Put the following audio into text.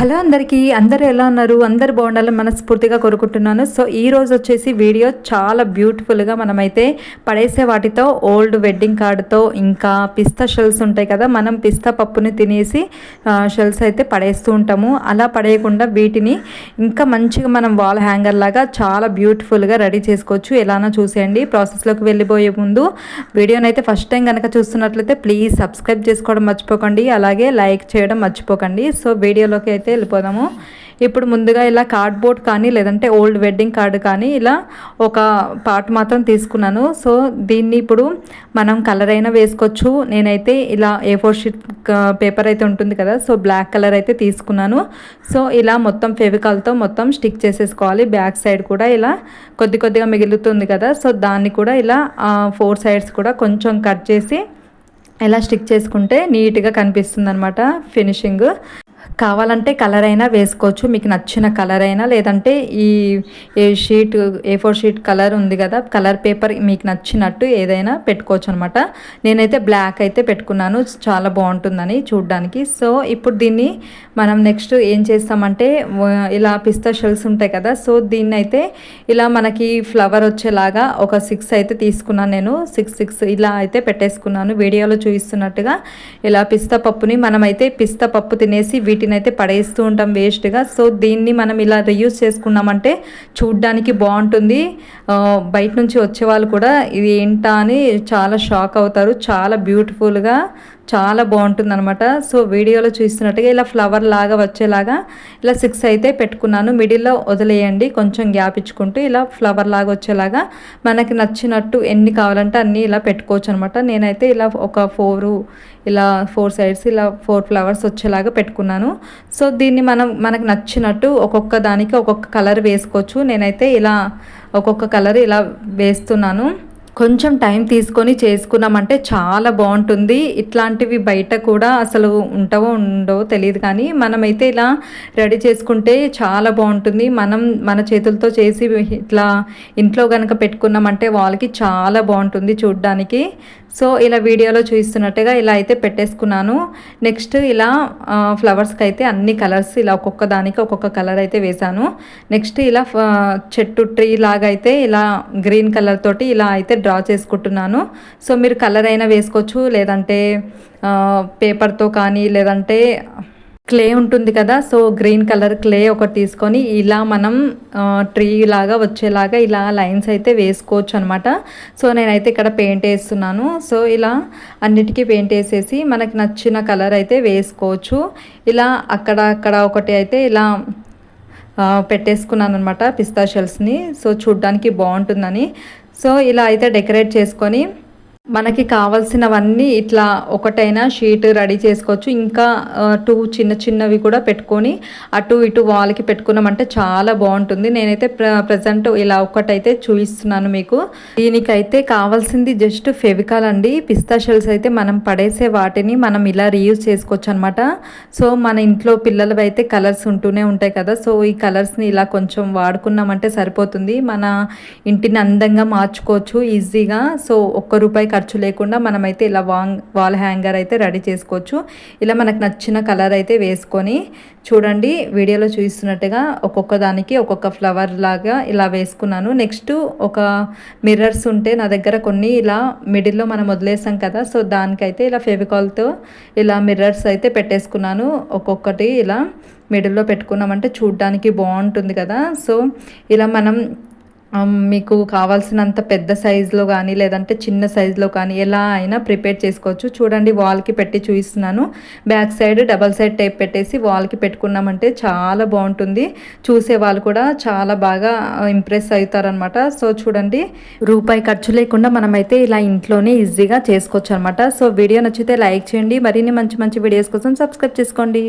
Hello అందరికీ అందరు ఎలా ఉన్నారు? అందరు బాగుండాలని మనస్ఫూర్తిగా కోరుకుంటున్నాను. సో ఈ రోజు వచ్చేసి వీడియో చాలా బ్యూటిఫుల్గా మనమైతే పడేసే వాటితో ఓల్డ్ వెడ్డింగ్ కార్డుతో ఇంకా పిస్తా షెల్స్ ఉంటాయి కదా మనం పిస్తా పప్పుని తినేసి షెల్స్ అయితే పడేస్తూ ఉంటాము. అలా పడేయకుండా వీటిని ఇంకా మంచిగా మనం వాల్ హ్యాంగర్ లాగా చాలా బ్యూటిఫుల్గా రెడీ చేసుకోవచ్చు. ఎలానో చూసేయండి. ప్రాసెస్లోకి వెళ్ళిపోయే ముందు వీడియోని అయితే ఫస్ట్ టైం కనుక చూస్తున్నట్లయితే ప్లీజ్ సబ్స్క్రైబ్ చేసుకోవడం మర్చిపోకండి. అలాగే లైక్ చేయడం మర్చిపోకండి. సో వీడియోలోకి అయితే వెళ్ళిపోదాము. ఇప్పుడు ముందుగా ఇలా కార్డ్బోర్డ్ కానీ లేదంటే ఓల్డ్ వెడ్డింగ్ కార్డు కానీ ఇలా ఒక పార్ట్ మాత్రం తీసుకున్నాను. సో దీన్ని ఇప్పుడు మనం కలర్ అయినా వేసుకోవచ్చు. నేనైతే ఇలా ఏ ఫోర్ షీట్ పేపర్ అయితే ఉంటుంది కదా సో బ్లాక్ కలర్ అయితే తీసుకున్నాను. సో ఇలా మొత్తం ఫెవికాల్తో మొత్తం స్టిక్ చేసేసుకోవాలి. బ్యాక్ సైడ్ కూడా ఇలా కొద్ది కొద్దిగా మిగులుతుంది కదా సో దాన్ని కూడా ఇలా ఫోర్ సైడ్స్ కూడా కొంచెం కట్ చేసి ఇలా స్టిక్ చేసుకుంటే నీట్గా కనిపిస్తుంది అనమాట ఫినిషింగ్ కావాలంటే కలర్ అయినా వేసుకోవచ్చు. మీకు నచ్చిన కలర్ అయినా లేదంటే ఈ A sheet A four sheet colour ఉంది కదా కలర్ పేపర్ మీకు నచ్చినట్టు ఏదైనా పెట్టుకోవచ్చు అనమాట నేనైతే బ్లాక్ అయితే పెట్టుకున్నాను. చాలా బాగుంటుందని చూడడానికి. సో ఇప్పుడు దీన్ని మనం నెక్స్ట్ ఏం చేస్తామంటే ఇలా పిస్తా షెల్స్ ఉంటాయి కదా సో దీన్ని అయితే ఇలా మనకి ఫ్లవర్ వచ్చేలాగా ఒక సిక్స్ అయితే తీసుకున్నాను నేను. సిక్స్ సిక్స్ ఇలా అయితే పెట్టేసుకున్నాను. వీడియోలో చూపిస్తున్నట్టుగా ఇలా పిస్తా పప్పుని మనమైతే పిస్తా పప్పు తినేసి వీటిని వాటిని అయితే పడేస్తూ ఉంటాం వేస్ట్గా. సో దీన్ని మనం ఇలా రియూజ్ చేసుకున్నామంటే చూడ్డానికి బాగుంటుంది. బయట నుంచి వచ్చే వాళ్ళు కూడా ఇది ఏంటా అని చాలా షాక్ అవుతారు. చాలా బ్యూటిఫుల్గా చాలా బాగుంటుంది అనమాట సో వీడియోలో చూస్తున్నట్టుగా ఇలా ఫ్లవర్ లాగా వచ్చేలాగా ఇలా సిక్స్ అయితే పెట్టుకున్నాను. మిడిల్లో వదిలేయండి. కొంచెం గ్యాప్ ఇచ్చుకుంటూ ఇలా ఫ్లవర్ లాగా వచ్చేలాగా మనకి నచ్చినట్టు ఎన్ని కావాలంటే అన్నీ ఇలా పెట్టుకోవచ్చు అనమాట నేనైతే ఇలా ఒక ఫోరు ఇలా ఫోర్ సైడ్స్ ఇలా ఫోర్ ఫ్లవర్స్ వచ్చేలాగా పెట్టుకున్నాను. సో దీన్ని మనం మనకు నచ్చినట్టు ఒక్కొక్క దానికి ఒక్కొక్క కలర్ వేసుకోవచ్చు. నేనైతే ఇలా ఒక్కొక్క కలర్ ఇలా వేస్తున్నాను. కొంచెం టైం తీసుకొని చేసుకున్నామంటే చాలా బాగుంటుంది. ఇట్లాంటివి బయట కూడా అసలు ఉంటావో ఉండవో తెలియదు కానీ మనమైతే ఇలా రెడీ చేసుకుంటే చాలా బాగుంటుంది. మనం మన చేతులతో చేసి ఇట్లా ఇంట్లో కనుక పెట్టుకున్నామంటే వాళ్ళకి చాలా బాగుంటుంది చూడ్డానికి. సో ఇలా వీడియోలో చూస్తున్నట్టుగా ఇలా అయితే పెట్టేసుకున్నాను. నెక్స్ట్ ఇలా ఫ్లవర్స్కి అయితే అన్ని కలర్స్ ఇలా ఒక్కొక్క దానికి ఒక్కొక్క కలర్ అయితే వేశాను. నెక్స్ట్ ఇలా చెట్టు ట్రీ లాగా అయితే ఇలా గ్రీన్ కలర్ తోటి ఇలా అయితే డ్రా చేసుకుంటున్నాను. సో మీరు కలర్ అయినా వేసుకోవచ్చు లేదంటే పేపర్తో కానీ లేదంటే క్లే ఉంటుంది కదా సో గ్రీన్ కలర్ క్లే ఒకటి తీసుకొని ఇలా మనం ట్రీ లాగా వచ్చేలాగా ఇలా లైన్స్ అయితే వేసుకోవచ్చు అనమాట సో నేనైతే ఇక్కడ పెయింట్ వేస్తున్నాను. సో ఇలా అన్నిటికీ పెయింట్ వేసేసి మనకి నచ్చిన కలర్ అయితే వేసుకోవచ్చు. ఇలా అక్కడ అక్కడ ఒకటి అయితే ఇలా పెట్టేసుకున్నాను అనమాట పిస్తా షెల్స్ని. సో చూడ్డానికి బాగుంటుందని. సో ఇలా అయితే డెకరేట్ చేసుకొని మనకి కావాల్సినవన్నీ ఇట్లా ఒకటైనా షీట్ రెడీ చేసుకోవచ్చు. ఇంకా టూ చిన్న చిన్నవి కూడా పెట్టుకొని అటు ఇటు వాల్కి పెట్టుకున్నామంటే చాలా బాగుంటుంది. నేనైతే ప్రజెంట్ ఇలా ఒకటైతే చూపిస్తున్నాను మీకు. దీనికైతే కావాల్సింది జస్ట్ ఫెవికాల్ అండి. పిస్తా షెల్స్ అయితే మనం పడేసే వాటిని మనం ఇలా రీయూజ్ చేసుకోవచ్చు అనమాట సో మన ఇంట్లో పిల్లలు అయితే కలర్స్ ఉంటూనే ఉంటాయి కదా. సో ఈ కలర్స్ని ఇలా కొంచెం వాడుకున్నామంటే సరిపోతుంది. మన ఇంటిని అందంగా మార్చుకోవచ్చు ఈజీగా. సో ఒక్క రూపాయి ఖర్చు లేకుండా మనమైతే ఇలా వాంగ్ వాల్ హ్యాంగర్ అయితే రెడీ చేసుకోవచ్చు. ఇలా మనకు నచ్చిన కలర్ అయితే వేసుకొని చూడండి వీడియోలో చూస్తున్నట్టుగా ఒక్కొక్క దానికి ఒక్కొక్క ఫ్లవర్ లాగా ఇలా వేసుకున్నాను. నెక్స్ట్ ఒక మిర్రర్స్ ఉంటే నా దగ్గర కొన్ని ఇలా మిడిల్లో మనం వదిలేసాం కదా సో దానికైతే ఇలా ఫెవికాల్తో ఇలా మిర్రర్స్ అయితే పెట్టేసుకున్నాను. ఒక్కొక్కటి ఇలా మిడిల్లో పెట్టుకున్నామంటే చూడ్డానికి బాగుంటుంది కదా. సో ఇలా మనం మీకు కావాల్సినంత పెద్ద సైజులో కానీ లేదంటే చిన్న సైజులో కానీ ఎలా అయినా ప్రిపేర్ చేసుకోవచ్చు. చూడండి వాల్కి పెట్టి చూపిస్తున్నాను. Back side double side type పెట్టేసి వాల్కి పెట్టుకున్నామంటే చాలా బాగుంటుంది. చూసే వాళ్ళు కూడా చాలా బాగా ఇంప్రెస్ అవుతారనమాట సో చూడండి రూపాయి ఖర్చు లేకుండా మనమైతే ఇలా ఇంట్లోనే ఈజీగా చేసుకోవచ్చు అనమాట సో వీడియో నచ్చితే లైక్ చేయండి. మరిన్ని మంచి మంచి వీడియోస్ కోసం సబ్స్క్రైబ్ చేసుకోండి.